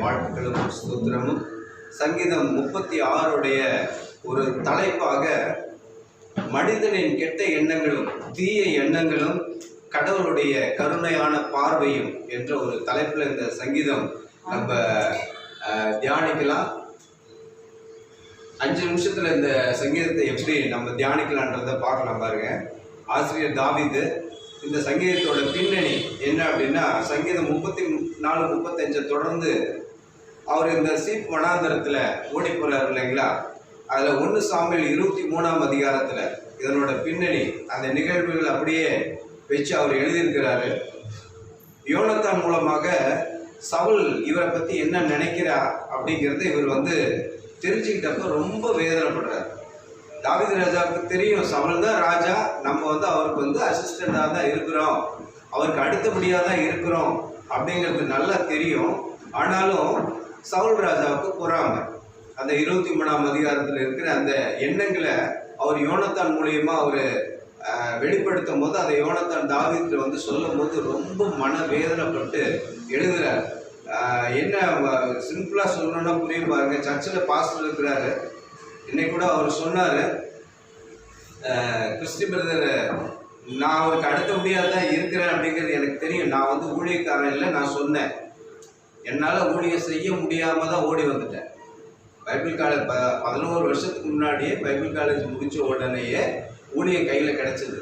வாழ்த்துக்களும் ஸ்தோத்திரமும். சங்கீதம் முப்பத்தி ஆறுடைய ஒரு தலைப்பாக மனிதனின் கெட்ட எண்ணங்களும் தீய எண்ணங்களும் கடவுளுடைய கருணையான பார்வையும் என்ற ஒரு தலைப்பில் இந்த சங்கீதம் நம்ம அஹ், தியானிக்கலாம். அஞ்சு நிமிஷத்துல இந்த சங்கீதத்தை எப்படி நம்ம தியானிக்கலான்றதை பார்க்கலாம் பாருங்க. ஆசிரியர் தாவிது இந்த சங்கீதத்தோட பின்னணி என்ன அப்படின்னா சங்கீதம் முப்பத்தி நாலு முப்பத்தஞ்சை தொடர்ந்து அவர் இந்த சீப் வனாந்தரத்தில் ஓடி போகிறார் இல்லைங்களா? அதில் ஒன்று சாமியில் இருபத்தி மூணாம் அதிகாரத்தில் இதனோட பின்னணி அந்த நிகழ்வுகள் அப்படியே வச்சு அவர் எழுதியிருக்கிறாரு. யோனத்தான் மூலமாக சவுல் இவரை பற்றி என்ன நினைக்கிறா அப்படிங்கிறத இவர் வந்து தெரிஞ்சுக்கிட்டப்ப ரொம்ப வேதனைப்படுறார். தாவித ராஜாவுக்கு தெரியும் சவுல் தான் ராஜா நம்ம வந்து அவருக்கு வந்து அசிஸ்டண்டாக தான் இருக்கிறோம். அவருக்கு அடுத்தபடியாக தான் இருக்கிறோம் அப்படிங்கிறது நல்லா தெரியும். ஆனாலும் சவுல் ராஜாவுக்கு பொறாமை. அந்த இருபத்தி மூணாம் அதிகாரத்தில் இருக்கிற அந்த எண்ணங்களை அவர் யோனத்தான் மூலியமா அவர் வெளிப்படுத்தும் போது அதை யோனத்தான் தாவீதுல வந்து சொல்லும் போது ரொம்ப மனவேதனைப்பட்டு எழுதுறார். என்ன சிம்பிளாக சொல்லணும்னா புரியும் பாருங்க. சர்ச்சில் பாஸ்டர் இருக்கிறாரு. இன்னைக்கு கூட அவர் சொன்னார். கிறிஸ்டி பிரதர் நான் அவருக்கு அடுத்தபடியாக தான் இருக்கிறேன் அப்படிங்கிறது எனக்கு தெரியும். நான் வந்து ஊழியக்காரன் இல்லை நான் சொன்னேன். என்னால் ஊழியம் செய்ய முடியாமல் தான் ஓடி வந்துட்டேன். பைபிள் காலேஜ் ப பதினோரு வருஷத்துக்கு முன்னாடியே பைபிள் காலேஜ் முடித்த உடனேயே ஊழியம் கையில் கிடச்சிது.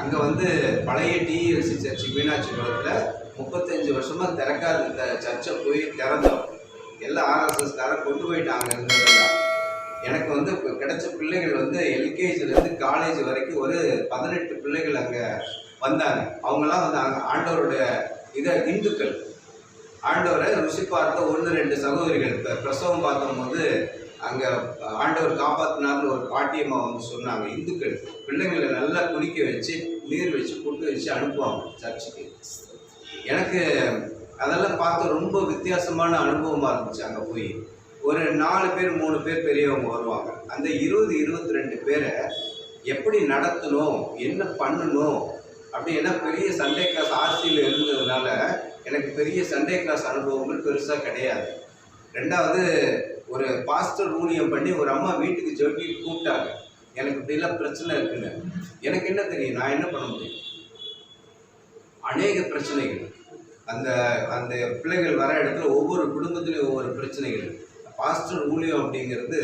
அங்கே வந்து பழைய டிஎல்சி சர்ச் மீனாட்சிபுரத்தில் முப்பத்தஞ்சு வருஷமாக திறக்காத இந்த சர்ச்சை போய் திறந்தோம். எல்லா ஆர்எஸ்எஸ்காரன் கொண்டு போயிட்டாங்க இருந்ததெல்லாம் எனக்கு வந்து இப்போ கிடைச்ச பிள்ளைகள் வந்து எல்கேஜிலேருந்து காலேஜ் வரைக்கும் ஒரு பதினெட்டு பிள்ளைகள் அங்கே வந்தாங்க. அவங்கெல்லாம் வந்து அங்கே ஆண்டவருடைய இதை இந்துக்கள். ஆண்டவரை ருசி பார்த்த ஒன்று ரெண்டு சகோதரிகள். இப்போ பிரசவம் பார்த்தபோது அங்கே ஆண்டவர் காப்பாற்றினார்னு ஒரு பாட்டியம்மா வந்து சொன்னாங்க. இந்துக்கள் பிள்ளைங்களை நல்லா குளிக்க வச்சு நீர் வச்சு புட்டு வச்சு அனுப்புவாங்க சர்ச்சுக்கு. எனக்கு அதெல்லாம் பார்த்து ரொம்ப வித்தியாசமான அனுபவமாக இருந்துச்சு அங்கே போய். ஒரு நாலு பேர் மூணு பேர் பெரியவங்க வருவாங்க. அந்த இருபது இருபத்தி ரெண்டு பேரை எப்படி நடத்தணும் என்ன பண்ணணும் அப்படி ஏன்னா பெரிய சண்டே கிளாஸ் ஆர்சியில் இருந்ததுனால எனக்கு பெரிய சண்டே கிளாஸ் அனுபவங்கள் பெருசாக கிடையாது. ரெண்டாவது ஒரு பாஸ்டர் ஊழியம் பண்ணி ஒரு அம்மா வீட்டுக்கு ஜெபி கூப்பிட்டாங்க. எனக்கு இப்படிலாம் பிரச்சனை இருக்குன்னு. எனக்கு என்ன தெரியும்? நான் என்ன பண்ண முடியும்? அநேக பிரச்சனைகள். அந்த அந்த பிள்ளைகள் வர இடத்துல ஒவ்வொரு குடும்பத்திலையும் ஒவ்வொரு பிரச்சனைகள். பாஸ்டர் ஊழியம் அப்படிங்கிறது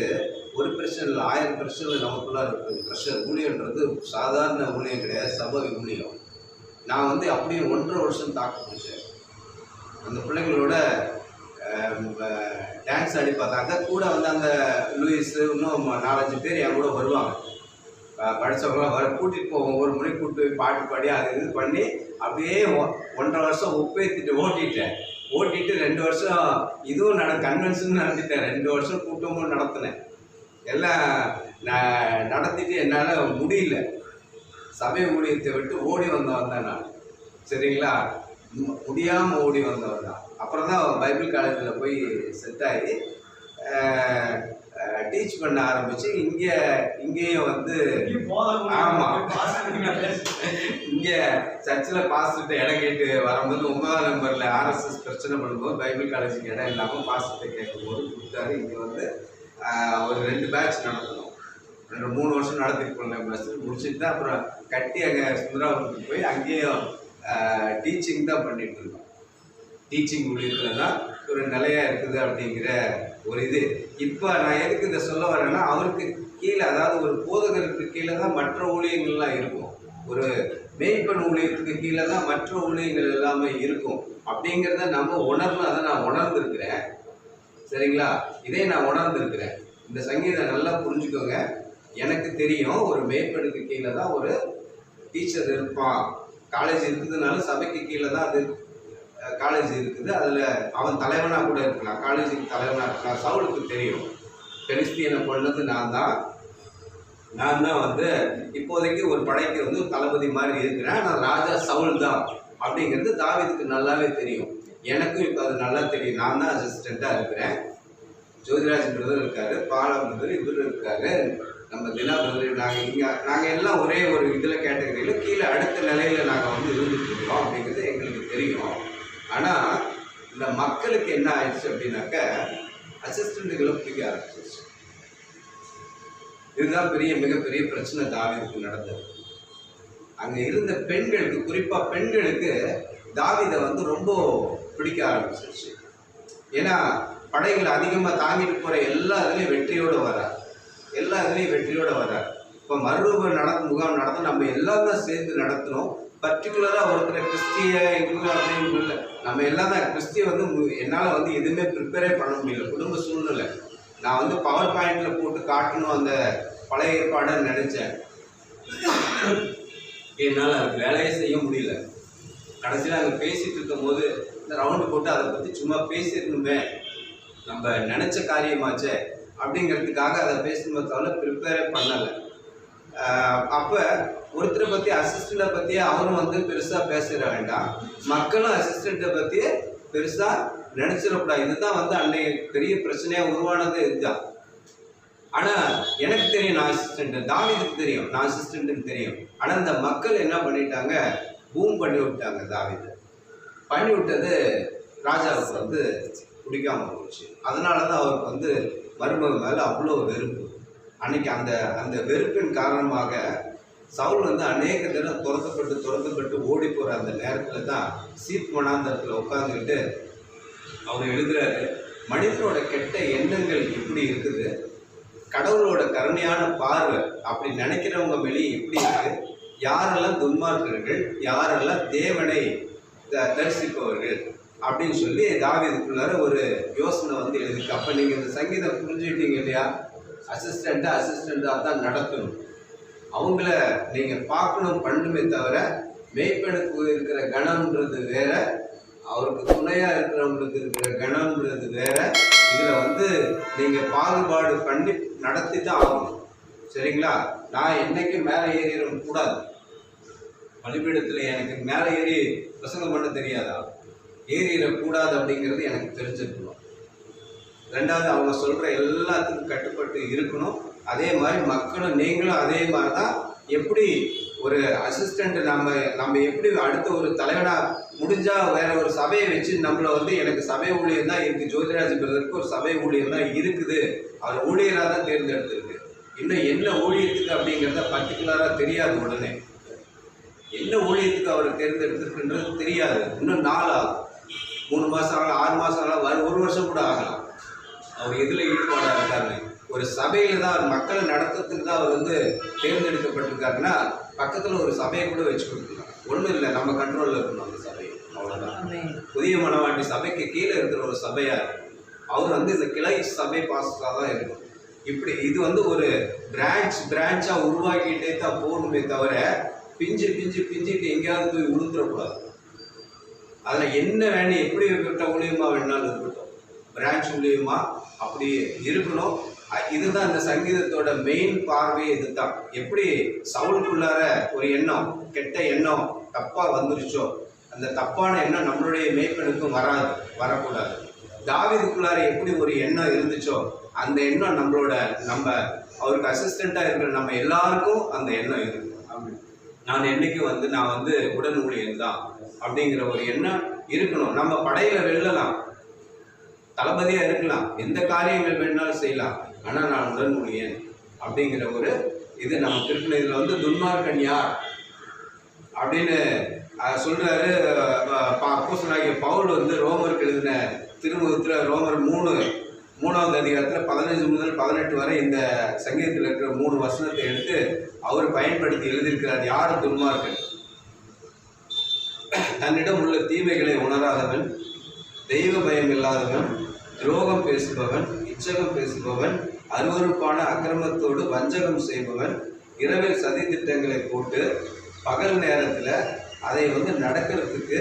ஒரு பிரச்சனை இல்லை ஆயிரம் பிரச்சனை நமக்குள்ளே இருக்குது பிரஷர் ஊழியன்றது சாதாரண ஊழியம் கிடையாது சபை ஊழியம். நான் வந்து அப்படியே ஒன்றரை வருஷம் தாக்கு பிடிச்சேன். அந்த பிள்ளைங்களோட டான்ஸ் ஆடி பார்த்தாங்க. கூட வந்து அந்த லூயிஸு இன்னும் நாலஞ்சு பேர் என் கூட வருவாங்க. படித்தவங்களாம் வர கூட்டிகிட்டு போவோம். ஒரு முறை கூப்பிட்டு போய் பாட்டு பாடி அது இது பண்ணி அப்படியே ஒ- ஒன்றரை வருஷம் உப்பேத்திட்டு ஓட்டிட்டேன். ஓட்டிட்டு ரெண்டு வருஷம் இதுவும் நட கன்வென்ஷன் நடத்திட்டேன். ரெண்டு வருஷம் கூட்டமும் நடத்தினேன். எல்லாம் நான் நடத்திட்டு என்னால் முடியல. சபை ஊழியத்தை விட்டு ஓடி வந்த வந்தேன் நான். சரிங்களா? மு- முடியாம ஓடி வந்தவன் தான். அப்புறம் தான் பைபிள் காலேஜில் போய் செட் ஆகி டீச் பண்ண ஆரம்பிச்சு இங்கே இங்கேயும் வந்து ஆமா. இங்கே சர்ச்சில் பாஸ்டர்கிட்ட இடம் கேட்டு வரும்போது ஒன்பதாம் நம்பரில் ஆர்எஸ்எஸ் பிரச்சனை பண்ணும்போது பைபிள் காலேஜுக்கு இடம் இல்லாமல் பாஸ்டர்கிட்ட கேட்கும்போது கொடுத்தாரு. இங்கே வந்து ஒரு ரெண்டு பேட்ச் நடத்தணும். ரெண்டு மூணு வருஷம் நடத்திட்டு போனேன் பஸ் முடிச்சுட்டு தான் அப்புறம் கட்டி அங்கே சுந்தராபுரத்துக்கு போய் அங்கேயும் டீச்சிங் தான் பண்ணிட்டு இருக்கோம் டீச்சிங் ஊழியத்தில் தான் ஒரு நிலையா இருக்குது அப்படிங்கிற ஒரு இது. இப்போ நான் எதுக்கு இதை சொல்ல வரேன்னா அவருக்கு கீழே அதாவது ஒரு போதகருக்கு கீழே தான் மற்ற ஊழியங்கள்லாம் இருக்கும். ஒரு மேய்ப்பன் ஊழியத்துக்கு கீழே தான் மற்ற ஊழியங்கள் எல்லாமே இருக்கும். அப்படிங்கிறத நம்ம உணர்ந்து அதை நான் உணர்ந்துருக்கிறேன். சரிங்களா? இதே நான் உணர்ந்துருக்கிறேன். இந்த சங்கீதம் நல்லா புரிஞ்சுக்கோங்க. எனக்கு தெரியும் ஒரு மேய்ப்பனுக்கு கீழே தான் ஒரு டீச்சர் இருப்பான். காலேஜ் இருக்குதுனால சபைக்கு கீழே தான் அது காலேஜ் இருக்குது. அதில் அவன் தலைவனாக கூட இருக்கலாம். காலேஜுக்கு தலைவனாக இருக்கலாம். சவுலுக்கு தெரியும். பெலிஸ்தீனை கொண்டது நான் தான். நான் தான் வந்து இப்போதைக்கு ஒரு படைக்கு வந்து ஒரு தளபதி மாதிரி இருக்கிறேன். நான் ராஜா சவுல் தான் அப்படிங்கிறது தாவிதுக்கு நல்லாவே தெரியும். எனக்கும் இப்போ அது நல்லா தெரியும். நான் தான் அசிஸ்டண்ட்டாக இருக்கிறேன். ஜோதிராஜ் பிரதர் இருக்காரு பாலம் பிரதர் இவர் இருக்காரு. நம்ம தினா பிரதர் நாங்கள் இங்கே நாங்கள் எல்லாம் ஒரே ஒரு இதில் கேட்டகரியில் கீழே அடுத்த நிலையில் நாங்கள் வந்து இருந்துட்டுருக்கோம் அப்படிங்கிறது எங்களுக்கு தெரியும். ஆனால் இந்த மக்களுக்கு என்ன ஆயிடுச்சு அப்படின்னாக்க அசிஸ்டண்ட்டுகளை பிடிக்க ஆரம்பிச்சிருச்சு. இதுதான் பெரிய மிகப்பெரிய பிரச்சனை தாவிதுக்கு நடந்தது. அங்கே இருந்த பெண்களுக்கு குறிப்பாக பெண்களுக்கு தாவிதை வந்து ரொம்ப பிடிக்க ஆரம்பிச்சிருச்சு. ஏன்னா படைகள் அதிகமாக தாங்கிட்டு போகிற எல்லா இதுலேயும் வெற்றியோட வராது எல்லா இதுலேயும் வெற்றியோடு வர்றார் இப்போ மறுரூப நடத்த முகாம் நடந்து நம்ம எல்லாம் சேர்ந்து நடத்தினோம். பர்டிகுலராக ஒருத்தர் கிறிஸ்டிய இவங்க அப்படின்னு இல்லை நம்ம எல்லாம் தான் கிறிஸ்டிய வந்து மு- என்னால் வந்து எதுவுமே ப்ரிப்பேரே பண்ண முடியல. குடும்ப சூழ்நிலை. நான் வந்து பவர் பாயிண்டில் போட்டு காட்டணும் அந்த பழைய ஏற்பாடுன்னு நினச்சேன். என்னால் வேலையே செய்ய முடியல. கடைசியில் அங்கே பேசிகிட்ருக்கும் போது இந்த ரவுண்டு போட்டு அதை பற்றி சும்மா பேசியிருந்தோமே நம்ம நினச்ச காரியமாச்சே. அப்படிங்கிறதுக்காக அதை பேசணுமே தவிர ப்ரிப்பேரே பண்ணலை. அப்போ ஒருத்தரை பற்றி அசிஸ்டண்ட்டை பற்றி அவரும் வந்து பெருசாக பேசிட வேண்டாம். மக்களும் அசிஸ்டண்ட்டை பற்றி பெருசாக நினச்சிடக்கூடாது. இதுதான் வந்து அன்றைக்கு பெரிய பிரச்சனையாக உருவானது இதுதான். ஆனால் எனக்கு தெரியும் நான் அசிஸ்டண்ட் தாவீதுக்கு தெரியும் நான் அசிஸ்டண்ட்டுன்னு தெரியும். ஆனால் இந்த மக்கள் என்ன பண்ணிட்டாங்க? பூம் பண்ணி விட்டாங்க தாவிது. பண்ணி விட்டது ராஜாவுக்கு வந்து பிடிக்காம போச்சு. அதனால தான் அவருக்கு வந்து மருமக மேலே அவ்வளோ வெறுப்பு. அன்னைக்கு அந்த அந்த வெறுப்பின் காரணமாக சவுல் வந்து அநேக தினம் துரத்தப்பட்டு துரத்தப்பட்டு ஓடி போகிற அந்த நேரத்தில் தான் சீப் மனாந்தரத்தில் உட்காந்துக்கிட்டு அவர் எழுதுறாரு மனிதனோட கெட்ட எண்ணங்கள் எப்படி இருக்குது. கடவுளோட கருணையான பார்வை அப்படி நினைக்கிறவங்க வெளியே எப்படி இருக்கு. யாரெல்லாம் துன்மார்க்கர்கள் யாரெல்லாம் தேவனை த- தரிசிப்பவர்கள் அப்படின்னு சொல்லி தாவீதுக்குள்ளார ஒரு யோசனை வந்து எழுதிருக்கு. அப்போ நீங்கள் இந்த சங்கீதம் புரிஞ்சுக்கிட்டீங்க இல்லையா? அசிஸ்டண்ட்டாக அசிஸ்டண்ட்டாக தான் நடத்தணும் அவங்கள நீங்கள் பார்க்கணும் பண்ணுமே தவிர மெய்ப்பெனுக்கு இருக்கிற கணம்ன்றது வேற அவருக்கு துணையாக இருக்கிறவங்களுக்கு இருக்கிற கணம்ன்றது வேற. இதில் வந்து நீங்கள் பாகுபாடு பண்ணி நடத்தி தான் ஆகணும். சரிங்களா? நான் என்றைக்கும் மேலே ஏறிட கூடாது. பலிபீடத்தில் எனக்கு மேலே ஏறி பிரசங்கம் பண்ண தெரியாதா? ஏறிடக்கூடாது அப்படிங்கிறது எனக்கு தெரிஞ்சிருக்கணும். ரெண்டாவது அவங்க சொல்கிற எல்லாத்துக்கும் கட்டுப்பட்டு இருக்கணும். அதே மாதிரி மக்களும் நீங்களும் அதே மாதிரி தான் எப்படி ஒரு அசிஸ்டண்ட் நம்ம நம்ம எப்படி அடுத்த ஒரு தலைவனாக முடிஞ்சால் வேற ஒரு சபையை வச்சு நம்மளை வந்து எனக்கு சபை ஊழியம் தான் இருக்குது ஜோதிராஜ் பிரதருக்கு ஒரு சபை ஊழியம் தான் இருக்குது. அவர் ஊழியராக தான் தேர்ந்தெடுத்திருக்கு. இன்னும் என்ன ஊழியத்துக்கு அப்படிங்கிறத பர்டிகுலராக தெரியாது உடனே. என்ன ஊழியத்துக்கு அவர் தேர்ந்தெடுத்திருக்குன்றது தெரியாது. இன்னும் நாள் ஆகும். மூணு மாதம் ஆகலாம் ஆறு மாதம் ஆகலாம் வர- ஒரு வருஷம் கூட ஆகலாம். அவர் எதில் ஈடுபாடாக இருக்காரு ஒரு சபையில் தான் அவர் மக்களை நடத்துறதுக்கு தான் அவர் வந்து தேர்ந்தெடுக்கப்பட்டிருக்காருன்னா பக்கத்தில் ஒரு சபையை கூட வச்சு கொடுக்கலாம். ஒன்றும் இல்லை நம்ம கண்ட்ரோலில் இருக்கணும் அந்த சபை அவ்வளோதான். புதிய மனவாட்டி சபைக்கு கீழே இருக்கிற ஒரு சபையா இருக்கும் அவர் வந்து இந்த கிளை சபை பாஸ்டராக தான் இருக்கும் இப்படி இது வந்து ஒரு பிரான்ச் பிரான்ச்சா உருவாக்கிட்டே தான் போகணுமே தவிர பிஞ்சு பிஞ்சு பிஞ்சிட்டு எங்கேயாவது போய் விழுந்துடக்கூடாது அதில் என்ன வேணும் எப்படி விட்ட ஊழியமா வேணாலும் இருக்கட்டும். பிரான்ச் ஊழியமா அப்படி இருக்கணும். இதுதான் இந்த சங்கீதத்தோட மெயின் பார்வையே இதுதான். எப்படி சவுலுக்குள்ளார ஒரு எண்ணம் கெட்ட எண்ணம் தப்பாக வந்துருச்சோ அந்த தப்பான எண்ணம் நம்மளுடைய மேய்ப்பனுக்கும் வராது வரக்கூடாது. தாவிதுக்குள்ளார எப்படி ஒரு எண்ணம் இருந்துச்சோ அந்த எண்ணம் நம்மளோட நம்ம அவருக்கு அசிஸ்டண்ட்டாக இருக்கிற நம்ம எல்லாருக்கும் அந்த எண்ணம் இருக்கும். நான் என்னைக்கு வந்து நான் வந்து உடன் ஊழியர் தான் அப்படிங்கிற ஒரு எண்ணம் இருக்கணும். நம்ம படையில வெல்லலாம். தளபதியா இருக்கலாம். எந்த காரியங்கள் வேணாலும் செய்யலாம். ஆனால் நான் உடன் ஊழியன் அப்படிங்கிற ஒரு இது நம்ம திருப்பின இதில் வந்து துன்மார்க்கன் யார் அப்படின்னு அஹ், அப்போ அப்போஸ்தலனாகிய பவுல் வந்து ரோமருக்கு எழுதின திருமுகத்தில் ரோமர் மூணு மூணாவது அதிகாரத்தில் பதினஞ்சு முதல் பதினெட்டு வரை இந்த சங்கீதத்தில் இருக்கிற மூணு வசனத்தை எடுத்து அவர் பயன்படுத்தி எழுதியிருக்கிறார். யார் துன்மார்கள் தன்னிடம் உள்ள தீமைகளை உணராதவன் தெய்வ பயம் இல்லாதவன் துரோகம் பேசுபவன் இச்சகம் பேசுபவன் அருவருப்பான அக்கிரமத்தோடு வஞ்சகம் செய்பவன் இரவில் சதி திட்டங்களை போட்டு பகல் நேரத்தில் அதை வந்து நடக்கிறதுக்கு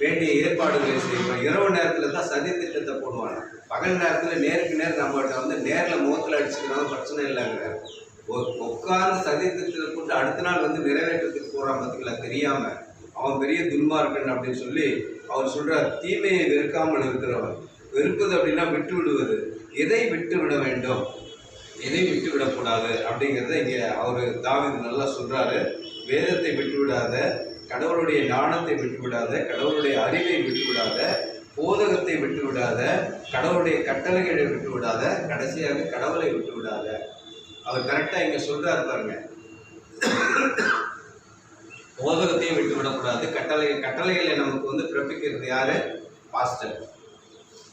வேண்டிய ஏற்பாடுகளை செய்வான் இரவு நேரத்தில் தான் சதி திட்டத்தை போடுவாங்க. பகல் நேரத்தில் நேருக்கு நேர் நம்மகிட்ட வந்து நேரில் முகத்தில் அடிச்சுக்கிறவங்க பிரச்சனை இல்லைங்கிறார். உட்கார்ந்து சதி திட்டத்தை அடுத்த நாள் வந்து நிறைவேற்றத்துக்கு போகிறான் பார்த்தீங்களா தெரியாமல் அவன் பெரிய துன்மார்க்கன் அப்படின்னு சொல்லி அவர் சொல்கிறார் தீமையை வெறுக்காமல் இருக்கிறவன் வெறுப்பது அப்படின்னா விட்டு விடுவது. எதை விட்டு விட வேண்டும்? எதை விட்டு விடக்கூடாது? அப்படிங்கிறத இங்கே அவர் தாவிது நல்லா சொல்கிறாரு வேதத்தை விட்டு விடாத கடவுளுடைய ஞானத்தை விட்டு விடாத கடவுளுடைய அறிவை விட்டு கட்டளைகளை விட்டு விடாத கடவுளுடைய கட்டளைகளை விட்டு விடாத கடைசியாக கடவுளை விட்டு விடாத அவர் கரெக்டா இங்க சொல்றாரு பாருங்க. போதகத்தையும் விட்டு விடக்கூடாது கட்டளை கட்டளைகளை நமக்கு வந்து பிறப்பிக்கிறது யாரு? பாஸ்டர்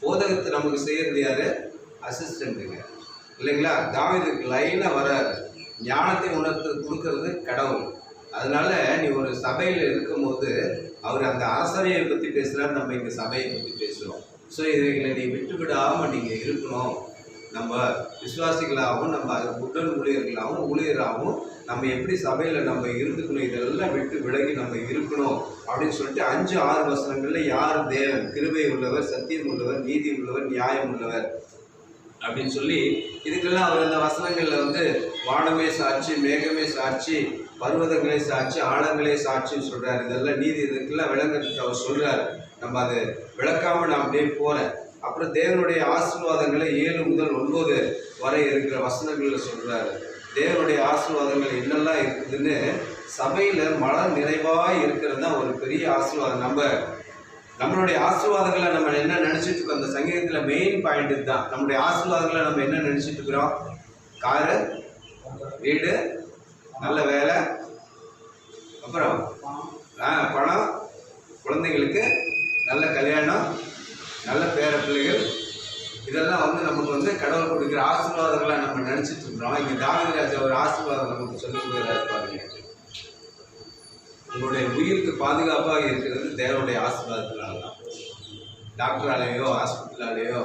போதகத்தை நமக்கு செய்யறது யாரு? அசிஸ்டண்ட்டுங்க இல்லைங்களா? தாவீதுக்கு லைனாக வராரு. ஞானத்தை உணர்த்து கொடுக்கறது கடவுள். அதனால நீ ஒரு சபையில் இருக்கும்போது அவர் அந்த அரசவையை பற்றி பேசுகிறார் நம்ம இங்கே சபையை பற்றி பேசுகிறோம் ஸோ இவைகளை நீ விட்டுவிடாமல் நீங்கள் இருக்கணும். நம்ம விசுவாசிகளாகவும் நம்ம அது உடன் ஊழியர்களாகவும் ஊழியராகவும் நம்ம எப்படி சபையில் நம்ம இருந்துக்கணும் இதெல்லாம் விட்டு விலகி நம்ம இருக்கணும் அப்படின்னு சொல்லிட்டு அஞ்சு ஆறு வசனங்களில் யார் தேவன்? கிருபை உள்ளவர் சத்தியம் உள்ளவர் நீதி உள்ளவர் நியாயம் உள்ளவர் அப்படின்னு சொல்லி இதுக்கெல்லாம் அவர் இந்த வசனங்களில் வந்து வானமே சாட்சி மேகமே சாட்சி பர்வதங்களே சாட்சி ஆழங்களே சாட்சின்னு சொல்கிறார் இதெல்லாம் நீதி இதுக்கெல்லாம் விளங்குறதுக்கு அவர் சொல்கிறார் நம்ம அதை விளக்காமல் நான் அப்படியே போகிறேன் அப்புறம் தேவனுடைய ஆசீர்வாதங்களை ஏழு முதல் ஒன்பது வரை இருக்கிற வசனங்களில் சொல்கிறாரு தேவனுடைய ஆசீர்வாதங்கள் என்னெல்லாம் இருக்குதுன்னு சபையில் மலர் நிறைவாக இருக்கிறது தான் ஒரு பெரிய ஆசீர்வாதம். நம்ம நம்மளுடைய ஆசீர்வாதங்களை நம்ம என்ன நினச்சிட்டு இருக்கோம்? அந்த சங்கீதத்தில் மெயின் பாயிண்ட் தான் நம்முடைய ஆசீர்வாதங்களை நம்ம என்ன நினச்சிட்டு இருக்கிறோம்? காரு வீடு நல்ல வேலை. அப்புறம் பணம் குழந்தைங்களுக்கு நல்ல கல்யாணம் நல்ல பேர பிள்ளைகள். இதெல்லாம் வந்து நமக்கு வந்து கடவுள் கொடுக்குற ஆசீர்வாதங்களை நம்ம நினைச்சிட்டு இருக்கிறோம் இங்க தாவீது ராஜா ஒரு ஆசீர்வாதம் நமக்கு சொல்லி கொடுக்குறாரு பாருங்க. உங்களுடைய உயிருக்கு பாதுகாப்பாக இருக்கிறது தேவனுடைய ஆசீர்வாதத்தினால தான். டாக்டராலேயோ ஹாஸ்பிட்டலாலேயோ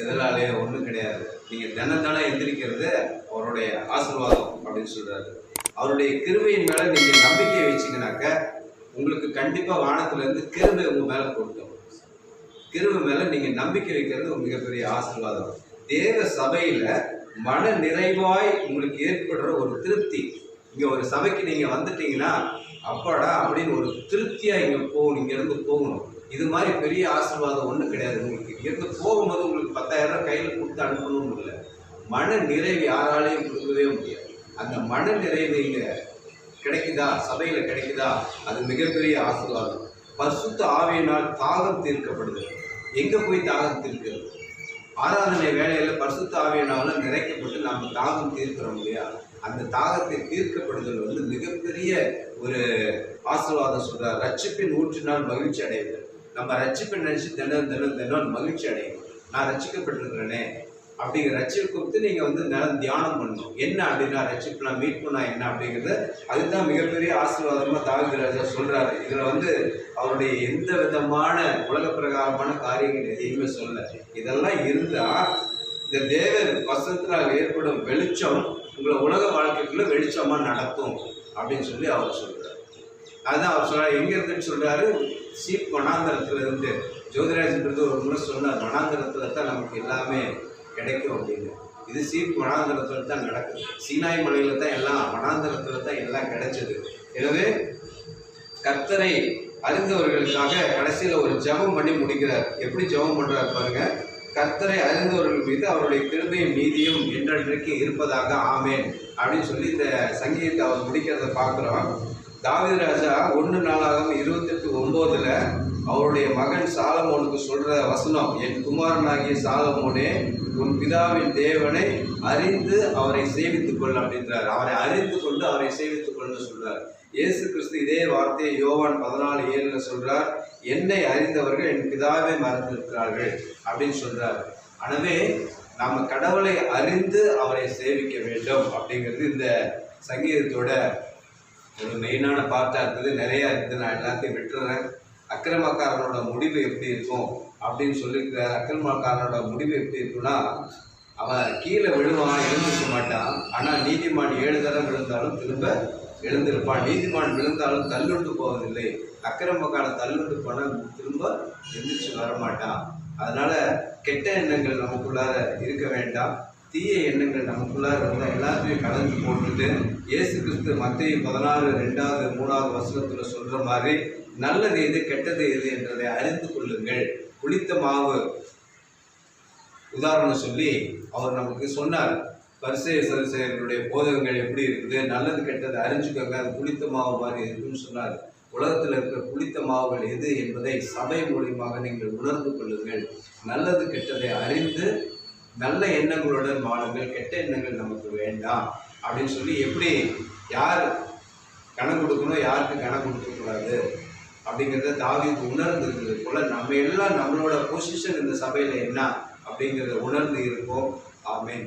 எதனாலேயோ ஒன்றும் கிடையாது. நீங்கள் தினம் தினம் எந்திரிக்கிறது அவருடைய ஆசீர்வாதம் அப்படின்னு சொல்றாரு. அவருடைய கிருமையின் மேலே நீங்கள் நம்பிக்கை வச்சீங்கன்னாக்க உங்களுக்கு கண்டிப்பாக வானத்துலேருந்து கிருமை உங்கள் மேலே கொடுக்கும் கிருமை மேலே நீங்கள் நம்பிக்கை வைக்கிறது ஒரு மிகப்பெரிய ஆசீர்வாதம். தேவ சபையில் மன நிறைவாய் உங்களுக்கு ஏற்படுற ஒரு திருப்தி. இங்கே ஒரு சபைக்கு நீங்கள் வந்துட்டீங்கன்னா அப்பாடா அப்படின்னு ஒரு திருப்தியாக இங்கே போகணும் இங்கேருந்து போகணும். இது மாதிரி பெரிய ஆசீர்வாதம் ஒன்றும் கிடையாது உங்களுக்கு. இங்கேருந்து போகும்போது உங்களுக்கு பத்தாயிரம் ரூபாய் கையில் கொடுத்து அனுப்பணும் இல்லை. மன நிறைவு யாராலையும் கொடுக்கவே முடியாது. அந்த மன நிறைவு இங்கே கிடைக்குதா? சபையில் கிடைக்குதா? அது மிகப்பெரிய ஆசீர்வாதம். பரிசுத்த ஆவியினால் தாகம் தீர்க்கப்படுது. எங்கே போய் தாகம் தீர்க்கிறது? ஆராதனை வேலையில் பரிசுத்த ஆவியினால நிறைக்கப்பட்டு நாம் தாகம் தீர்க்கிறோம் இல்லையா? அந்த தாகத்தை தீர்க்கப்படுதல் வந்து மிகப்பெரிய ஒரு ஆசீர்வாதம் சொல்கிறார் ரட்சிப்பின் ஊற்றினால் மகிழ்ச்சி அடைவது நம்ம ரட்சிப்பை நினச்சி தினம் தினம் தினம் மகிழ்ச்சி அடையணும் நான் ரட்சிக்கப்பட்டிருக்கிறேனே. அப்படிங்கிற ரட்சிப்பு குறித்து நீங்க வந்து நிலம் தியானம் பண்ணணும். என்ன அப்படின்னா ரச்சிப்லாம் மீட் பண்ணால் என்ன அப்படிங்கிறது அதுதான் மிகப்பெரிய ஆசீர்வாதமா தாவித ராஜா சொல்றாரு. இதுல வந்து அவருடைய எந்த விதமான உலக பிரகாரமான காரியங்கள் எதையுமே சொல்ல இதெல்லாம் இருந்தா இந்த தேவர் வசத்தினால் ஏற்படும் வெளிச்சம் உங்களை உலக வாழ்க்கைக்குள்ள வெளிச்சமா நடக்கும் அப்படின்னு சொல்லி அவர் சொல்றாரு. அதுதான் அவர் சொல்றாரு. எங்க இருந்துன்னு சொல்றாரு? சீப் வனாந்தரத்துல இருந்து ஜோதிராஜன்றது ஒரு முறை சொன்னார். வனாந்தரத்துல தான் நமக்கு எல்லாமே கிடைக்கும் அப்படின்னு. இது சீப் வனாந்தரத்தில் தான் நடக்குது. சீனாய் மலையில் தான் எல்லாம் வனாந்தரத்தில் தான் எல்லாம் கிடைச்சது. எனவே கர்த்தரை அறிந்தவர்களுக்காக கடைசியில் ஒரு ஜெபம் பண்ணி முடிக்கிறார். எப்படி ஜெபம் பண்ணுறார் பாருங்க. கர்த்தரை அறிந்தவர்கள் மீது அவருடைய கிருபையும் நீதியும் என்றென்றைக்கு இருப்பதாக ஆமேன். அப்படின்னு சொல்லி இந்த சங்கீதத்தை அவர் முடிக்கிறத பார்க்குறோம். தாவீது ராஜா ஒன்று நாளாகவும் இருபத்தெட்டு ஒம்போதில் அவருடைய மகன் சாலமோனுக்கு சொல்கிற வசனம் என் குமாரனாகிய சாலமோனே உன் பிதாவின் தேவனை அறிந்து அவரை சேவித்துக் கொள் அப்படின்றார். அவரை அறிந்து கொண்டு அவரை சேவித்துக் கொள்னு சொல்றார். இயேசு கிறிஸ்து இதே வார்த்தையை யோவான் பதினாலு ஏழுல சொல்றார் என்னை அறிந்தவர்கள் என் பிதாவை மறந்திருக்கிறார்கள் அப்படின்னு சொல்றார். எனவே நாம் கடவுளை அறிந்து அவரை சேவிக்க வேண்டும் அப்படிங்கிறது இந்த சங்கீதத்தோட ஒரு மெயினான பார்ட்டாக இருந்தது நிறையா இருக்குது. நான் எல்லாத்தையும் விட்டுறேன். அக்கிரமக்காரனோட முடிவு எப்படி இருக்கும் அப்படின்னு சொல்லியிருக்கிறார். அக்கிரமக்காரனோட முடிவு எப்படி இருக்குன்னா அவன் கீழே விழுவான் எழுந்திருக்க மாட்டான். ஆனால் நீதிமான் ஏழு தரம் விழுந்தாலும் திரும்ப எழுந்திருப்பான். நீதிமான் விழுந்தாலும் தள்ளுண்டு போவதில்லை. அக்கிரமக்கார தள்ளுண்டு போனால் திரும்ப எந்திரிச்சு வரமாட்டான். அதனால கெட்ட எண்ணங்கள் நமக்குள்ளார இருக்க வேண்டாம். தீய எண்ணங்கள் நமக்குள்ளார இருந்தால் எல்லாத்தையும் கலந்து போட்டுட்டு இயேசு கிறிஸ்து மத்திய பதினாறு ரெண்டாவது மூணாவது வசனத்தில் சொல்கிற மாதிரி நல்லது எது கெட்டது எது என்றதை அறிந்து கொள்ளுங்கள். புளித்த மாவு. உதாரணம் சொல்லி அவர் நமக்கு சொன்னார் பரிசெய சரிசெயர்களுடைய போதகங்கள் எப்படி இருக்குது? நல்லது கெட்டது அறிஞ்சுக்கோங்க அது புளித்த மாவு மாதிரி இருக்குன்னு சொன்னார். உலகத்தில் இருக்கிற புளித்த மாவுகள் எது என்பதை சபை மூலியமாக நீங்கள் உணர்ந்து கொள்ளுங்கள். நல்லது கெட்டதை அறிந்து நல்ல எண்ணங்களுடன் வாழுங்கள் கெட்ட எண்ணங்கள் நமக்கு வேண்டாம் அப்படின்னு சொல்லி எப்படி யார் கணக்கு கொடுக்கணும் யாருக்கு கணக்கு கொடுக்கக்கூடாது? அப்படிங்கிறத தாவீது உணர்ந்திருக்கிறது போல நம்ம எல்லாம் நம்மளோட பொசிஷன் இந்த சபையில் என்ன? அப்படிங்கிறத உணர்ந்து இருக்கோம் ஆமேன்.